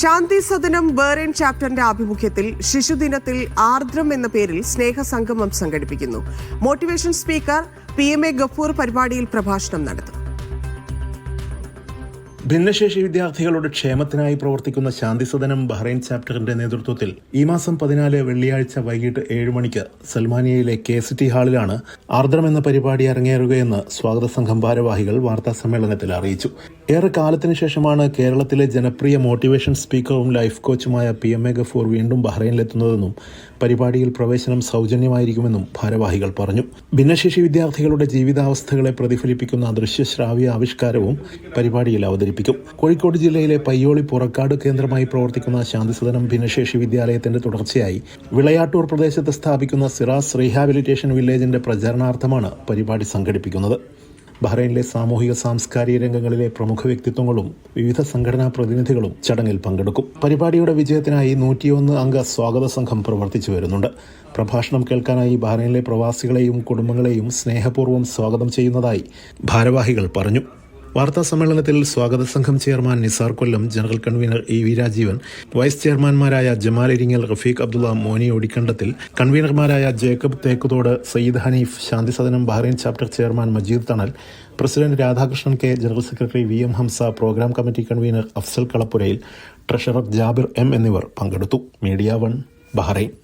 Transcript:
ശാന്തി സദനം ബേറേൻ ചാപ്റ്ററിന്റെ ആഭിമുഖ്യത്തിൽ ശിശുദിനത്തിൽ ആർദ്രം എന്ന പേരിൽ സ്നേഹ സംഗമം സംഘടിപ്പിക്കുന്നു. Motivation speaker P M A Gafoor പരിപാടിയിൽ പ്രഭാഷണം നടത്തും. ഭിന്നശേഷി വിദ്യാർത്ഥികളുടെ ക്ഷേമത്തിനായി പ്രവർത്തിക്കുന്ന ശാന്തിസദനം ബഹ്റൈൻ ചാപ്റ്ററിന്റെ നേതൃത്വത്തിൽ ഈ മാസം പതിനാല് വെള്ളിയാഴ്ച വൈകിട്ട് ഏഴ് മണിക്ക് സൽമാനിയയിലെ കെ സിറ്റി ഹാളിലാണ് ആർദ്രം എന്ന പരിപാടി അരങ്ങേറുകയെന്ന് സ്വാഗത സംഘം ഭാരവാഹികൾ വാർത്താ സമ്മേളനത്തിൽ അറിയിച്ചു. ഏറെ കാലത്തിന് ശേഷമാണ് കേരളത്തിലെ ജനപ്രിയ മോട്ടിവേഷൻ സ്പീക്കറും ലൈഫ് കോച്ചുമായ പി എം എ ഗഫൂർ വീണ്ടും ബഹ്റൈനിലെത്തുന്നതെന്നും പരിപാടിയിൽ പ്രവേശനം സൗജന്യമായിരിക്കുമെന്നും ഭാരവാഹികൾ പറഞ്ഞു. ഭിന്നശേഷി വിദ്യാർത്ഥികളുടെ ജീവിതാവസ്ഥകളെ പ്രതിഫലിപ്പിക്കുന്ന ദൃശ്യശ്രാവ്യ ആവിഷ്കാരവും പരിപാടിയിൽ അവതരിപ്പിക്കും. കോഴിക്കോട് ജില്ലയിലെ പയ്യോളി പുറക്കാട് കേന്ദ്രമായി പ്രവർത്തിക്കുന്ന ശാന്തിസദനം ഭിന്നശേഷി വിദ്യാലയത്തിന്റെ തുടർച്ചയായി വിളയാട്ടൂർ പ്രദേശത്ത് സ്ഥാപിക്കുന്ന സിറാസ് റീഹാബിലിറ്റേഷൻ വില്ലേജിന്റെ പ്രചരണാർത്ഥമാണ് പരിപാടി സംഘടിപ്പിക്കുന്നത്. ബഹ്റൈനിലെ സാമൂഹിക സാംസ്കാരിക രംഗങ്ങളിലെ പ്രമുഖ വ്യക്തിത്വങ്ങളും വിവിധ സംഘടനാ പ്രതിനിധികളും ചടങ്ങിൽ പങ്കെടുക്കും. പരിപാടിയുടെ വിജയത്തിനായി നൂറ്റിയൊന്ന് അംഗ സ്വാഗത സംഘം പ്രവർത്തിച്ചു വരുന്നുണ്ട്. പ്രഭാഷണം കേൾക്കാനായി ബഹ്റൈനിലെ പ്രവാസികളെയും കുടുംബങ്ങളെയും സ്നേഹപൂർവം സ്വാഗതം ചെയ്യുന്നതായി ഭാരവാഹികൾ പറഞ്ഞു. വാർത്താ സമ്മേളനത്തിൽ സ്വാഗത സംഘം chairman Nizar Kollam general convener E V Rajeevan vice ചെയർമാൻമാരായ Jamal Iringal Rafeeq Abdulla Moni Odikkandathil കൺവീനർമാരായ Jacob Thekkuthode Sayyid Haneef Shanthisadanam Bahrain chapter chairman Majeed Thanal president Radhakrishnan K general secretary V M Hamza programme committee convener Afsal Kalappurayil treasurer Jabir M എന്നിവർ പങ്കെടുത്തു. Media one Bahrain.